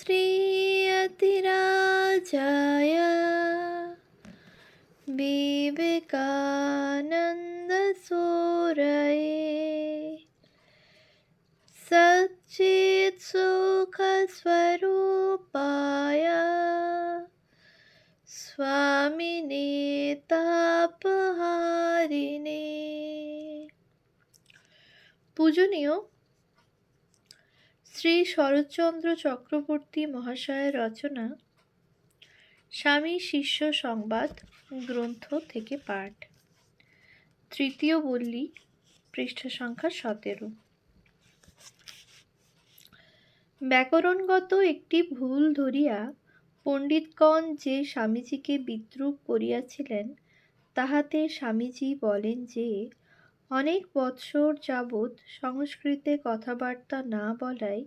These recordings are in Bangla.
श्रीयतिराजाय विवेकानन्दसूरये सच्चित्सुखस्वरूपाय स्वामिने তাপহারিণে পূজনীয় শ্রী শরৎচন্দ্র চক্রবর্তী মহাশয়ের রচনা, স্বামী শিষ্য সংবাদ, গ্রন্থ থেকে পাঠ। তৃতীয় বল্লী, পৃষ্ঠা সংখ্যা সতেরো। ব্যাকরণগত একটি ভুল ধরিয়া পণ্ডিতগণ যে স্বামীজিকে বিদ্রুপ করিয়াছিলেন, তাহাতে স্বামীজি বলেন যে অনেক বৎসর যাবৎ সংস্কৃতে কথাবার্তা না বলায়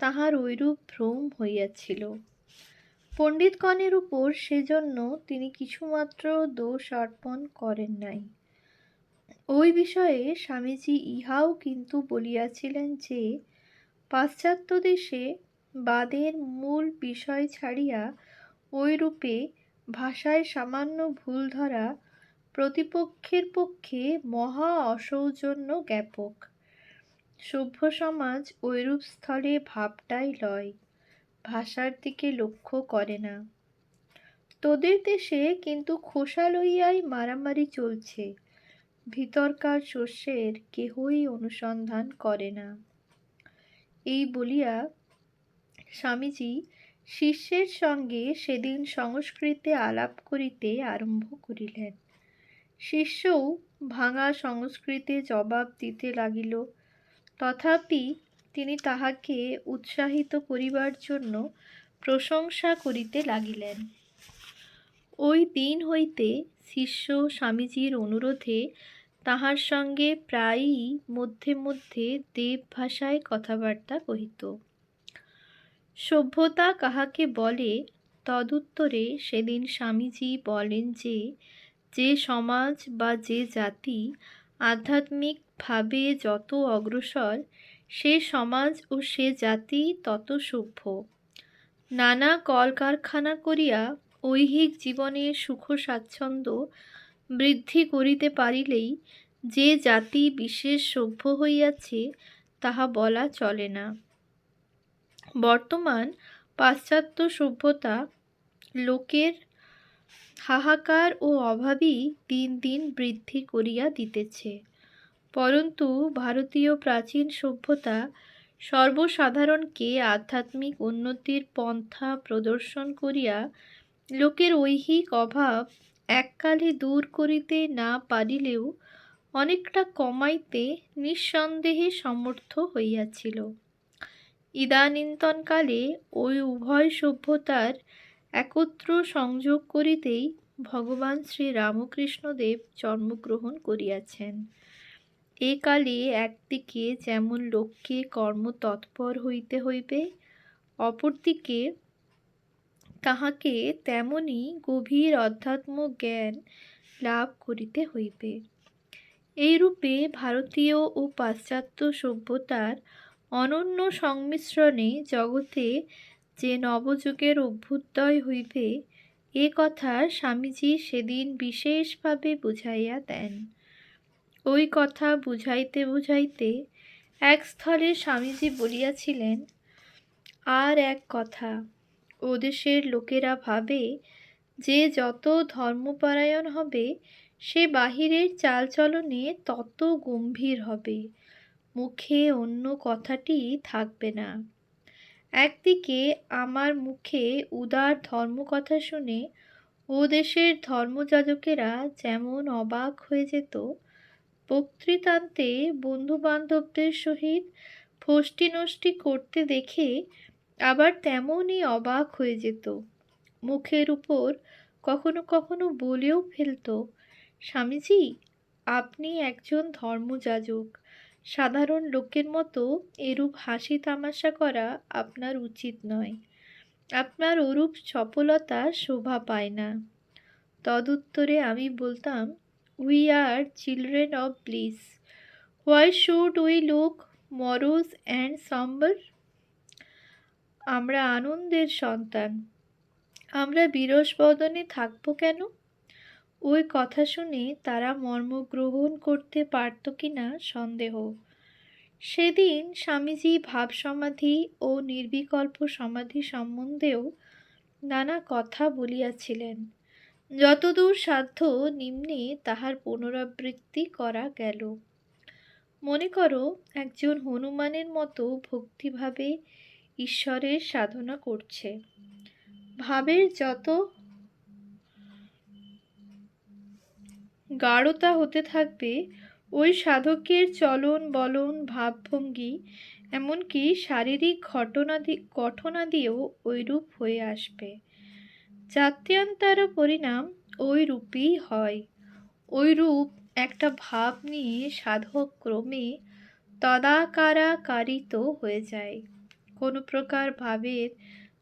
তাহার ঐরূপ ভ্রম হইয়াছিল। পণ্ডিতগণের উপর সেজন্য তিনি কিছুমাত্র দোষ অর্পণ করেন নাই। ওই বিষয়ে স্বামীজি ইহাও কিন্তু বলিয়াছিলেন যে, পাশ্চাত্য দেশে বাদের মূল বিষয় ছাড়িয়া ওইরূপে ভাষায় সামান্য ভুল ধরা প্রতিপক্ষের পক্ষে মহা অসৌজন্য জ্ঞাপক সভ্য সমাজ ঐরূপ স্থলে ভাবটাই লয়, ভাষার দিকে লক্ষ্য করে না। তোদের দেশে কিন্তু খোসা লইয়াই মারামারি চলছে, ভিতরকার শস্যের কেহই অনুসন্ধান করে না। এই বলিয়া স্বামীজি শিষ্যের সঙ্গে সেদিন সংস্কৃতে আলাপ করিতে আরম্ভ করিলেন। শিষ্যও ভাঙা সংস্কৃতে জবাব দিতে লাগিল। তথাপি তিনি তাহাকে উৎসাহিত করিবার জন্য প্রশংসা করিতে লাগিলেন। ওই দিন হইতে শিষ্য স্বামীজির অনুরোধে তাহার সঙ্গে প্রায়ই মধ্যে মধ্যে দেব ভাষায় কথাবার্তা কহিত। সভ্যতা কাহাকে বলে, তদুত্তরে সেদিন স্বামীজি বলেন যে যে সমাজ বা যে জাতি আধ্যাত্মিকভাবে যত অগ্রসর, সে সমাজ ও সে জাতি তত সভ্য। নানা কলকারখানা করিয়া ঐহিক জীবনে সুখ স্বাচ্ছন্দ্য বৃদ্ধি করিতে পারিলেই যে জাতি বিশেষ সভ্য হইয়াছে, তাহা বলা চলে না। বর্তমান পাশ্চাত্য সভ্যতা লোকের হাহাকার ও অভাবই দিন দিন বৃদ্ধি করিয়া দিতেছে। পরন্তু ভারতীয় প্রাচীন সভ্যতা সর্বসাধারণকে আধ্যাত্মিক উন্নতির পন্থা প্রদর্শন করিয়া লোকের ঐহিক অভাব এককালে দূর করিতে না পারিলেও অনেকটা কমাইতে নিঃসন্দেহে সমর্থ হইয়াছিল। ইদানীন্তনকালে ওই উভয় সভ্যতার একত্র সংযোগ করিতেই ভগবান শ্রী রামকৃষ্ণদেব জন্মগ্রহণ করিয়াছেন। এ কালে একদিকে যেমন লোককে কর্মতৎপর হইতে হইবে, অপরদিকে তাহাকে তেমনি গভীর অধ্যাত্ম জ্ঞান লাভ করিতে হইবে। এইরূপে ভারতীয় ও পাশ্চাত্য সভ্যতার অনন্য সংমিশ্রণে জগতে যে নবযুগের অভ্যুদয় হইবে, এ কথা স্বামীজি সেদিন বিশেষভাবে বুঝাইয়া দেন। ওই কথা বুঝাইতে বুঝাইতে এক স্থলে স্বামীজি বলিয়াছিলেন, আর এক কথা, ওদেশের লোকেরা ভাবে যে যত ধর্মপরায়ণ হবে, সে বাহিরের চালচলনে তত গম্ভীর হবে। মুখে অন্য কথাটি থাকবে না। একদিকে আমার মুখে উদার ধর্মকথা শুনে ও দেশের ধর্মযাজকেরা যেমন অবাক হয়ে যেত, বক্তৃতান্তে বন্ধুবান্ধবদের সহিত ফষ্টি নষ্টি করতে দেখে আবার তেমনই অবাক হয়ে যেত। মুখের উপর কখনো কখনো বলেও ফেলত, স্বামীজি, আপনি একজন ধর্মযাজক। সাধারণ লোকের মতো এরূপ হাসি তামাশা করা আপনার উচিত নয়। আপনার ওরূপ সফলতা শোভা পায় না। তদুত্তরে আমি বলতাম we are children of bliss why should we look morose and sombre আমরা আনন্দের সন্তান। আমরা বিরস বদনে থাকব কেন? ওই কথা শুনে তারা মর্ম গ্রহণ করতে পারত কি না সন্দেহ। সেদিন স্বামীজি ভাব সমাধি ও নির্বিকল্প সমাধি সম্বন্ধেও নানা কথা বলিয়াছিলেন। যতদূর সাধ্য নিম্নে তাহার পুনরাবৃত্তি করা গেল। মনে করো, একজন হনুমানের মতো ভক্তিভাবে ঈশ্বরের সাধনা করছে। ভাবের যত গাঢ়তা হতে থাকবে, ওই সাধকের চলন বলন ভাবভঙ্গি, এমনকি শারীরিক ঘটনাদি, গঠনাদিও ওইরূপ হয়ে আসবে। জাত্যান্তর পরিণাম ওই রূপেই হয়। ওই রূপ একটা ভাব নিয়ে সাধক ক্রমে তদাকারাকারিত হয়ে যায়। কোনো প্রকার ভাবের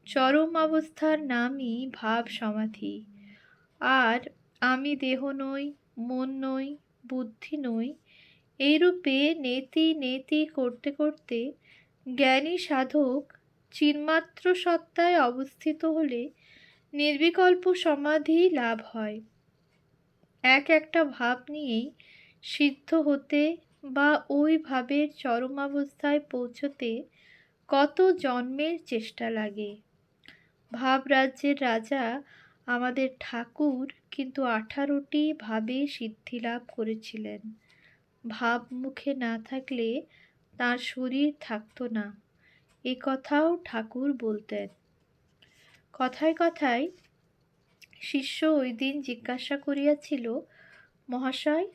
চরম অবস্থার নামই ভাব সমাধি। আর আমি দেহ নই মন নই বুদ্ধি নই এইরূপে নেতি নেতি করতে করতে জ্ঞানী সাধক চিন্মাত্র সত্তায় অবস্থিত হলে নির্বিকল্প সমাধি লাভ হয়। এক একটা ভাব নিয়েই সিদ্ধ হতে বা ওই ভাবের চরমাবস্থায় পৌঁছতে কত জন্মের চেষ্টা লাগে। ভাবরাজ্যের রাজা আমাদের ঠাকুর কিন্তু আঠারোটি ভাবে সিদ্ধি লাভ করেছিলেন। ভাব মুখে না থাকলে তার শরীর থাকতো না। এ কথাও ঠাকুর বলতেন। কথায় কথায় শিষ্য ওই দিন জিজ্ঞাসা করিয়াছিল, মহাশয়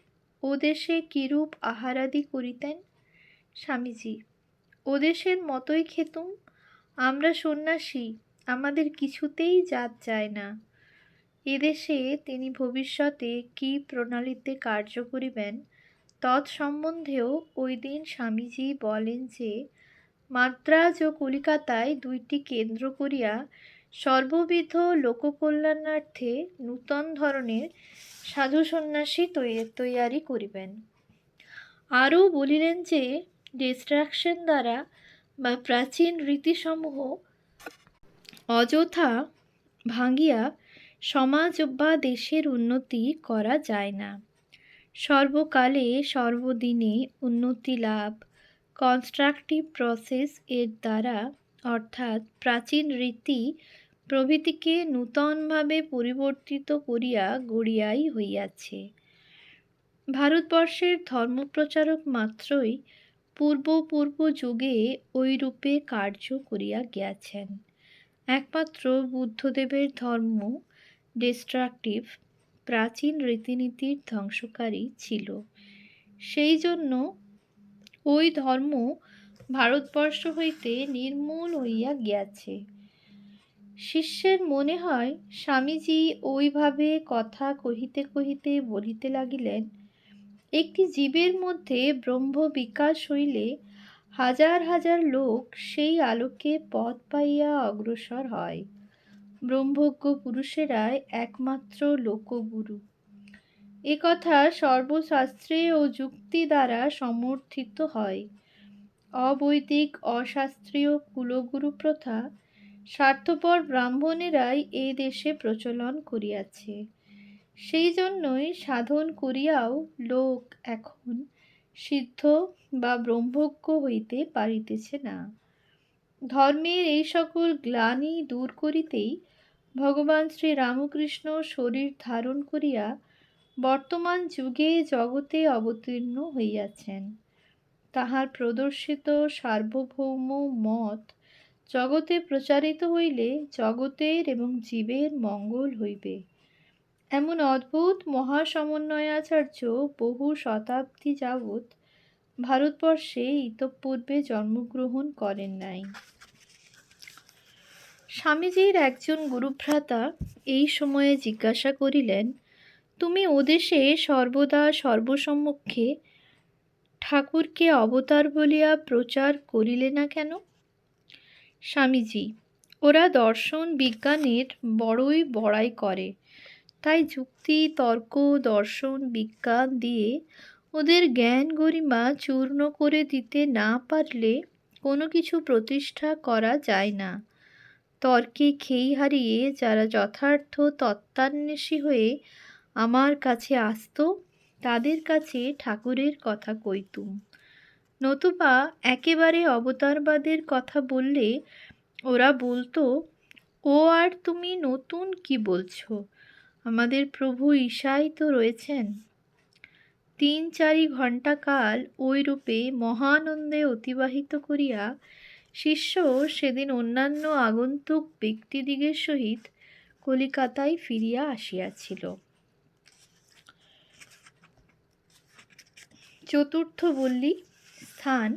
ও দেশে কিরূপ আহারাদি করিতেন? স্বামীজি ও দেশের মতোই খেতুম। আমরা সন্ন্যাসী, আমাদের কিছুতেই জাত যায় না। এদেশে তিনি ভবিষ্যতে কি প্রণালীতে কার্য করিবেন তৎসম্বন্ধেও ওই দিন স্বামীজি বলেন যে, মাদ্রাজ ও কলিকাতায় দুইটি কেন্দ্র করিয়া সর্ববিধ লোককল্যাণার্থে নূতন ধরনের সাধু সন্ন্যাসী তৈয়ারি করিবেন। আরও বলিলেন যে ডিস্ট্রাকশন দ্বারা বা প্রাচীন রীতিসমূহ অযথা ভাঙিয়া সমাজ বা দেশের উন্নতি করা যায় না। সর্বকালে সর্বদিনে উন্নতি লাভ কনস্ট্রাকটিভ প্রসেস এর দ্বারা, অর্থাৎ প্রাচীন রীতি প্রভৃতিকে নূতনভাবে পরিবর্তিত করিয়া গড়িয়াই হইয়াছে। ভারতবর্ষের ধর্মপ্রচারক মাত্রই পূর্ব পূর্ব যুগে ওই রূপে কার্য করিয়া গিয়াছেন। একমাত্র বুদ্ধদেবের ধর্ম ডিস্ট্রাকটিভ প্রাচীন রীতিনীতির ধ্বংসকারী ছিল। সেই জন্য ওই ধর্ম ভারতবর্ষ হইতে নির্মূল হইয়া গিয়াছে। শিষ্যের মনে হয়, স্বামীজি ওইভাবে কথা কহিতে কহিতে বলিতে লাগিলেন, একটি জীবের মধ্যে ব্রহ্ম বিকাশ হইলে হাজার হাজার লোক সেই আলোকে পথ পাইয়া অগ্রসর হয়। ব্রহ্মজ্ঞ পুরুষেরাই একমাত্র লোকগুরু। এ কথা সর্বশাস্ত্রে ও যুক্তি দ্বারা সমর্থিত হয়। অবৈদিক, অশাস্ত্রীয় কুলগুরু প্রথা স্বার্থপর ব্রাহ্মণেরাই এই দেশে প্রচলন করিয়াছে। সেই জন্যই সাধন করিয়াও লোক এখন সিদ্ধ বা ব্রহ্মজ্ঞ হইতে পারিতেছে না। ধর্মের এই সকল গ্লানি দূর করিতেই ভগবান শ্রী রামকৃষ্ণ শরীর ধারণ করিয়া বর্তমান যুগে জগতে অবতীর্ণ হইয়াছেন। তাহার প্রদর্শিত সার্বভৌম মত জগতে প্রচারিত হইলে জগতের এবং জীবের মঙ্গল হইবে। এমন অদ্ভুত মহাসমন্বয়াচার্য বহু শতাব্দী যাবৎ ভারতবর্ষে ইতঃপূর্বে জন্মগ্রহণ করেন নাই। স্বামীজির একজন গুরুভ্রাতা এই সময়ে জিজ্ঞাসা করিলেন, তুমি ওদেশে সর্বদা সর্বসম্মুখে ঠাকুরকে অবতার বলিয়া প্রচার করিলে না কেন? স্বামীজি, ওরা দর্শন বিজ্ঞানের বড়ই বড়াই করে। তাই যুক্তি, তর্ক, দর্শন, বিজ্ঞান দিয়ে ওদের জ্ঞান গরিমা চূর্ণ করে দিতে না পারলে কোনো কিছু প্রতিষ্ঠা করা যায় না। তর্কে খেই হারিয়ে যারা যথার্থ তত্ত্বান্বেষী হয়ে আমার কাছে আসত, তাদের কাছে ঠাকুরের কথা কইতুম। নতুবা একেবারে অবতারবাদের কথা বললে ওরা বলতো, ও আর তুমি নতুন কি বলছো? আমাদের প্রভু ঈশাই তো রয়েছেন। তিন চারি ঘণ্টা কাল ওই মহানন্দে অতিবাহিত করিয়া শিষ্য সেদিন অন্যান্য আগন্তুক ব্যক্তিদিগের সহিত কলিকাতায় ফিরিয়া আসিয়াছিল। চতুর্থ বল্লী স্থান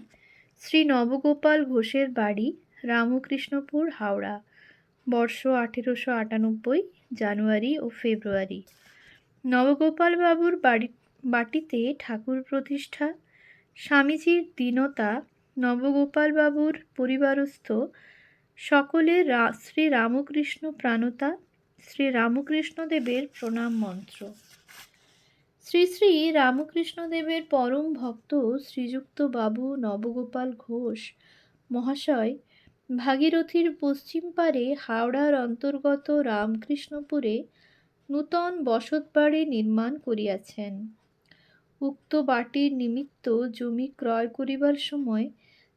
শ্রী নবগোপাল ঘোষের বাড়ি, রামকৃষ্ণপুর, হাওড়া, বর্ষ আঠেরোশো আটানব্বই জানুয়ারি ও ফেব্রুয়ারি। নবগোপাল বাবুর বাড়ি বাটিতে ঠাকুর প্রতিষ্ঠা, স্বামীজির দীনতা, নবগোপালবাবুর পরিবারস্থ সকলের রা, শ্রী রামকৃষ্ণ প্রাণতা, শ্রী রামকৃষ্ণদেবের প্রণাম মন্ত্র। শ্রী শ্রী রামকৃষ্ণদেবের পরম ভক্ত শ্রীযুক্ত বাবু নবগোপাল ঘোষ মহাশয়, ভাগীরথীর পশ্চিম পারে হাওড়ার অন্তর্গত রামকৃষ্ণপুরে নূতন বসতবাড়ি নির্মাণ করিয়াছেন। উক্ত বাটির নিমিত্ত জমি ক্রয় করিবার সময়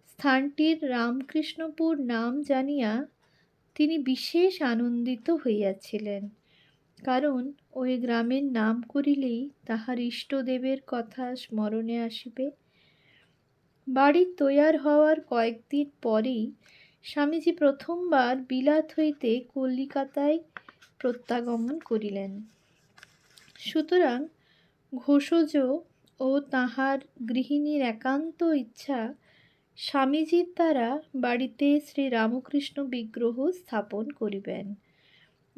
স্থানটির রামকৃষ্ণপুর নাম জানিয়া তিনি বিশেষ আনন্দিত হইয়াছিলেন। কারণ ওই গ্রামের নাম করিলেই তাহার ইষ্টদেবের কথা স্মরণে আসিবে। বাড়ি তৈয়ার হওয়ার কয়েকদিন পরেই স্বামীজি প্রথমবার বিলাত হইতে কলিকাতায় প্রত্যাগমন করিলেন। সুতরাং ঘোষজ ও তাহার গৃহিণীর একান্ত ইচ্ছা, স্বামীজির দ্বারা বাড়িতে শ্রী রামকৃষ্ণ বিগ্রহ স্থাপন করিবেন।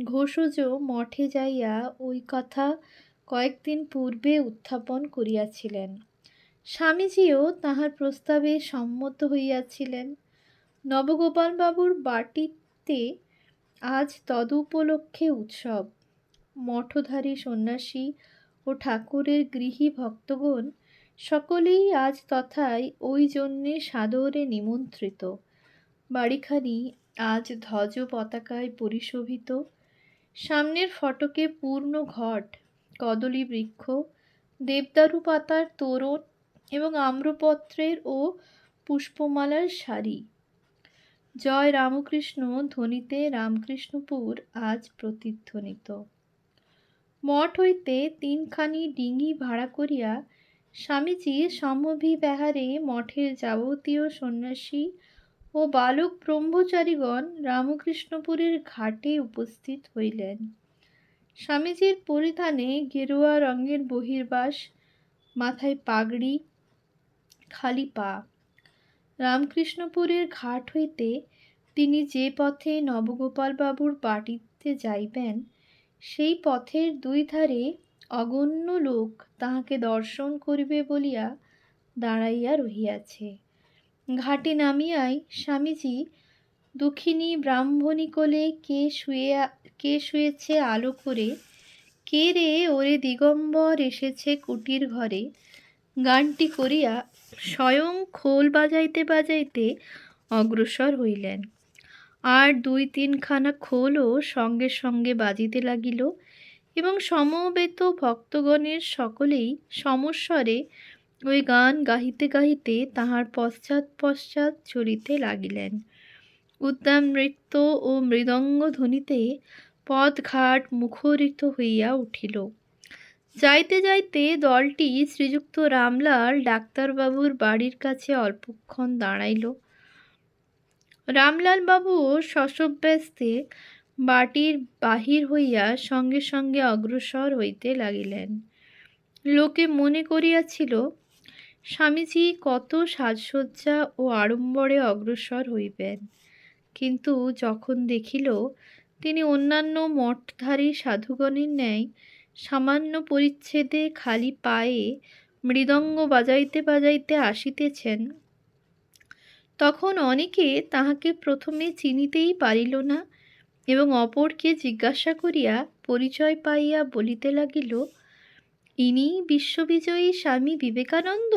ঘোষজ মঠে যাইয়া ওই কথা কয়েকদিন পূর্বে উত্থাপন করিয়াছিলেন। স্বামীজিও তাহার প্রস্তাবে সম্মত হইয়াছিলেন। নবগোপালবাবুর বাটিতে আজ তদুপলক্ষে উৎসব। মঠধারী সন্ন্যাসী ও ঠাকুরের গৃহী ভক্তগণ সকলেই আজ তথায় ওই জন্যে সাদরে নিমন্ত্রিত। বাড়িখানি আজ ধ্বজ পতাকায় পরিশোভিত। সামনের ফটকে পূর্ণ ঘট, কদলী বৃক্ষ, দেবদারু পাতার তোরণ এবং আম্রপত্রের ও পুষ্পমালার সারি। জয় রামকৃষ্ণ, ধ্বনিতে রামকৃষ্ণপুর আজ প্রতিধ্বনিত। মঠ হইতে তিনখানি ডিঙি ভাড়া করিয়া স্বামীজি সমভিব্যাহারে মঠের যাবতীয় সন্ন্যাসী ও বালক ব্রহ্মচারীগণ রামকৃষ্ণপুরের ঘাটে উপস্থিত হইলেন। স্বামীজির পরিধানে গেরুয়া রঙের বহির্বাস, মাথায় পাগড়ি, খালি পা। রামকৃষ্ণপুরের ঘাট হইতে তিনি যে পথে নবগোপালবাবুর বাটিতে যাইবেন সেই পথের দুই ধারে অগণ্য লোক তাহাকে দর্শন করিবে বলিয়া দাঁড়াইয়া রহিয়াছে। ঘাটে নামিয়াই স্বামীজি দুঃখিনী ব্রাহ্মণী কোলে কে শুয়ে, কে শুয়েছে আলো করে, কে রে ওরে দিগম্বর এসেছে কুটির ঘরে? গানটি করিয়া স্বয়ং খোল বাজাইতে বাজাইতে অগ্রসর হইলেন। আর দুই তিনখানা খোলও সঙ্গে সঙ্গে বাজিতে লাগিল এবং সমবেত ভক্তগণের সকলেই সমস্বরে ওই গান গাহিতে গাহিতে তাহার পশ্চাৎ পশ্চাৎ চলিতে লাগিলেন। উদ্যান নৃত্য ও মৃদঙ্গ ধ্বনিতে পথঘাট মুখরিত হইয়া উঠিল। যাইতে যাইতে দলটি শ্রীযুক্ত রামলাল ডাক্তারবাবুর বাড়ির কাছে অল্পক্ষণ দাঁড়াইল। রামলাল বাবুও শশব্যস্তে বাটির বাহির হইয়া সঙ্গে সঙ্গে অগ্রসর হইতে লাগিলেন। লোকে মনে করিয়াছিল, স্বামীজি কত সাজসজ্জা ও আড়ম্বরে অগ্রসর হইবেন। কিন্তু যখন দেখিল তিনি অন্যান্য মঠধারী সাধুগণের ন্যায় সামান্য পরিচ্ছেদে খালি পায়ে মৃদঙ্গ বাজাইতে বাজাইতে আসিতেছেন তখন অনেকে তাহাকে প্রথমে চিনিতেই পারিল না এবং অপরকে জিজ্ঞাসা করিয়া পরিচয় পাইয়া বলিতে লাগিল, ইনি বিশ্ববিজয়ী স্বামী বিবেকানন্দ?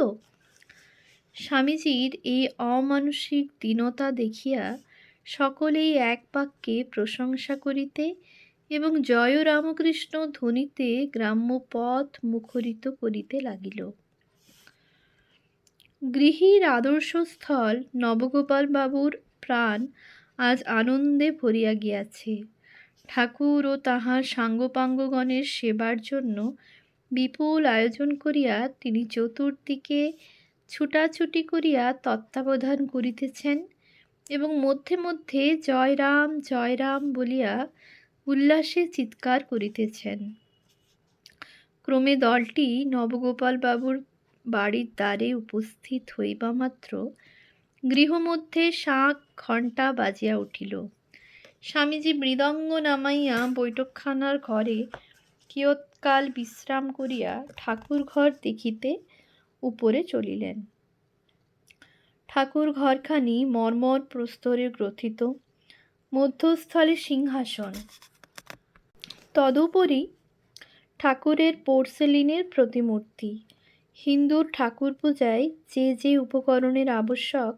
স্বামীজির এই অমানসিক দীনতা দেখিয়া সকলেই এক বাক্যে প্রশংসা করিতে এবং জয় রামকৃষ্ণ ধ্বনিতে গ্রাম্য পথ মুখরিত করিতে লাগিল। গৃহীর আদর্শস্থল নবগোপাল বাবুর প্রাণ আজ আনন্দে ভরিয়া গিয়াছে। ঠাকুর ও তাহার সাঙ্গপাঙ্গগণের সেবার জন্য বিপুল আয়োজন করিয়া তিনি চতুর্দিকে ছুটাছুটি করিয়া তত্ত্বাবধান করিতেছেন এবং মধ্যে মধ্যে জয় রাম জয় রাম বলিয়া উল্লাসে চিৎকার করিতেছেন। ক্রমে দলটি নবগোপাল বাবুর বাড়ির দ্বারে উপস্থিত হইবা মাত্র গৃহমধ্যে শাঁখ ঘণ্টা বাজিয়া উঠিল। স্বামীজি মৃদঙ্গ নামাইয়া বৈঠকখানার ঘরে কিয়ৎকাল বিশ্রাম করিয়া ঠাকুর ঘর দেখিতে উপরে চলিলেন। ঠাকুর ঘরখানি মর্মর প্রস্তরে গ্রথিত, মধ্যস্থলে সিংহাসন। তদুপরি ঠাকুরের পোর্সেলিনের প্রতিমূর্তি। হিন্দুর ঠাকুর পূজায় যে যে উপকরণের আবশ্যক,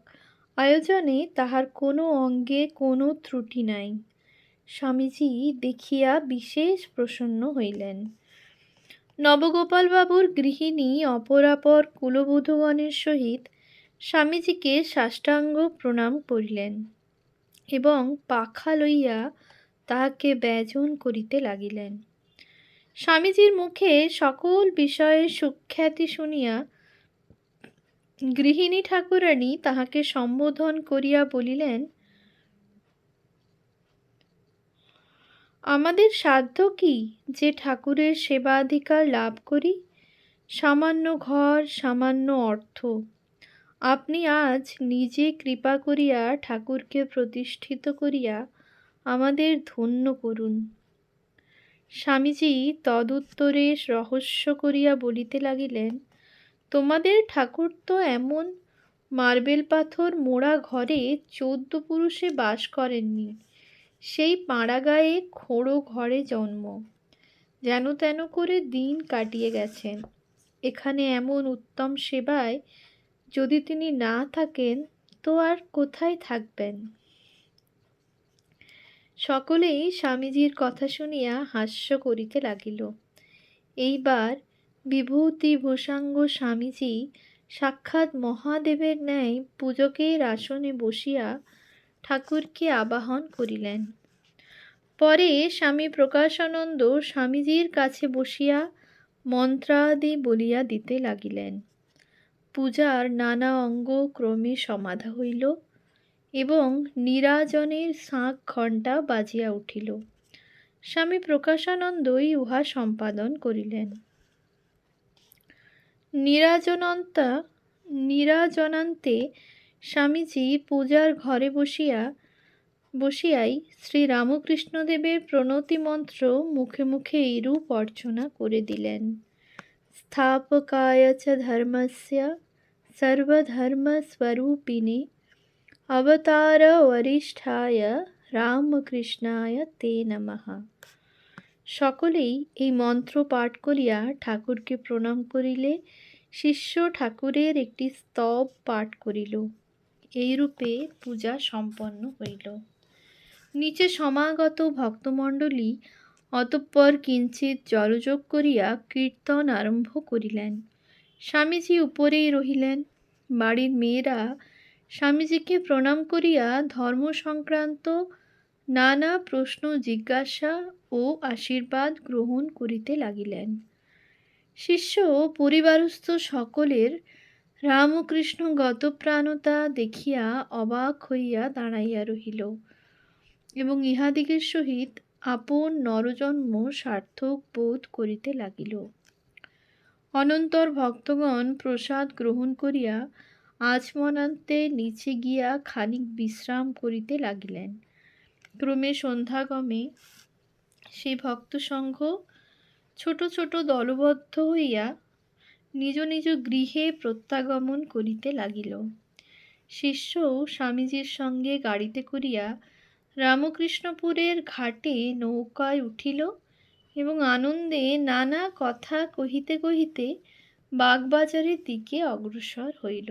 আয়োজনে তাহার কোনো অঙ্গে কোনো ত্রুটি নাই। স্বামীজি দেখিয়া বিশেষ প্রসন্ন হইলেন। নবগোপালবাবুর গৃহিণী অপরাপর কুলবধূগণের সহিত স্বামীজিকে সাষ্টাঙ্গ প্রণাম করিলেন এবং পাখা লইয়া তাহাকে ব্যজন করিতে লাগিলেন। স্বামীজির মুখে সকল বিষয়ে সুখ্যাতি শুনিয়া গৃহিণী ঠাকুরানী তাহাকে সম্বোধন করিয়া বলিলেন, আমাদের সাধ্য কি যে ঠাকুরের সেবাধিকার লাভ করি? সামান্য ঘর, সামান্য অর্থ। আপনি আজ নিজে কৃপা করিয়া ঠাকুরকে প্রতিষ্ঠিত করিয়া আমাদের ধন্য করুন। স্বামীজি তদুত্তরে রহস্য করিয়া বলিতে লাগিলেন, তোমাদের ঠাকুর তো এমন মার্বেল পাথর মোড়া ঘরে চোদ্দ পুরুষে বাস করেননি, সেই পাড়াগায়ে খোড়ো ঘরে জন্ম, যেন তেন করে দিন কাটিয়ে গেছেন। এখানে এমন উত্তম সেবায় যদি তিনি না থাকেন, তো আর কোথায় থাকবেন? সকলেই স্বামীজির কথা শুনিয়া হাস্য করিতে লাগিল। এইবার বিভূতি ভূষাঙ্গ স্বামীজি সাক্ষাৎ মহাদেবের ন্যায় পূজকের আসনে বসিয়া ঠাকুরকে আবাহন করিলেন। পরে স্বামী প্রকাশানন্দ স্বামীজির কাছে বসিয়া মন্ত্রাদি বলিয়া দিতে লাগিলেন। পূজার নানা অঙ্গ ক্রমে সমাধা হইল। এবং নিরাজনের শাঁখ ঘণ্টা বাজিয়া উঠিল। স্বামী প্রকাশানন্দই উহা সম্পাদন করিলেন। নিরাজনন্তা, নিরাজনান্তে স্বামীজি পূজার ঘরে বসিয়া, বসিয়াই শ্রী রামকৃষ্ণদেবের প্রণতি মন্ত্র মুখে মুখে এইরূপ অর্চনা করে দিলেন। স্থাপকায় ধর্মস্য, সর্বধর্মস্বরূপিণে। অবতার বরিষ্ঠায় রামকৃষ্ণায় তে নমঃ সকলেই এই মন্ত্র পাঠ করিয়া ঠাকুরকে প্রণাম করিলে শিষ্য ঠাকুরের একটি স্তব পাঠ করিল। এইরূপে পূজা সম্পন্ন হইল। নিচে সমাগত ভক্তমণ্ডলী অতঃপর কিঞ্চিত জলযোগ করিয়া কীর্তন আরম্ভ করিলেন। স্বামীজি উপরেই রহিলেন। বাড়ির মেয়েরা স্বামীজিকে প্রণাম করিয়া ধর্ম সংক্রান্ত নানা প্রশ্ন জিজ্ঞাসা ও আশীর্বাদ গ্রহণ করিতে লাগিলেন। শিষ্য পরিবারস্থ সকলের রামকৃষ্ণ গতপ্রাণতা দেখিয়া অবাক হইয়া দাঁড়াইয়া রহিল এবং ইহাদিগের সহিত আপন নরজন্ম সার্থক বোধ করিতে লাগিল। অনন্তর ভক্তগণ প্রসাদ গ্রহণ করিয়া আচমনান্তে নিচে গিয়া খানিক বিশ্রাম করিতে লাগিলেন। ক্রমে সন্ধ্যাগমে সেই ভক্তসংঘ ছোট ছোট দলবদ্ধ হইয়া নিজ নিজ গৃহে প্রত্যাগমন করিতে লাগিল। শিষ্যও স্বামীজির সঙ্গে গাড়িতে করিয়া রামকৃষ্ণপুরের ঘাটে নৌকায় উঠিল এবং আনন্দে নানা কথা কহিতে কহিতে বাগবাজারের দিকে অগ্রসর হইল।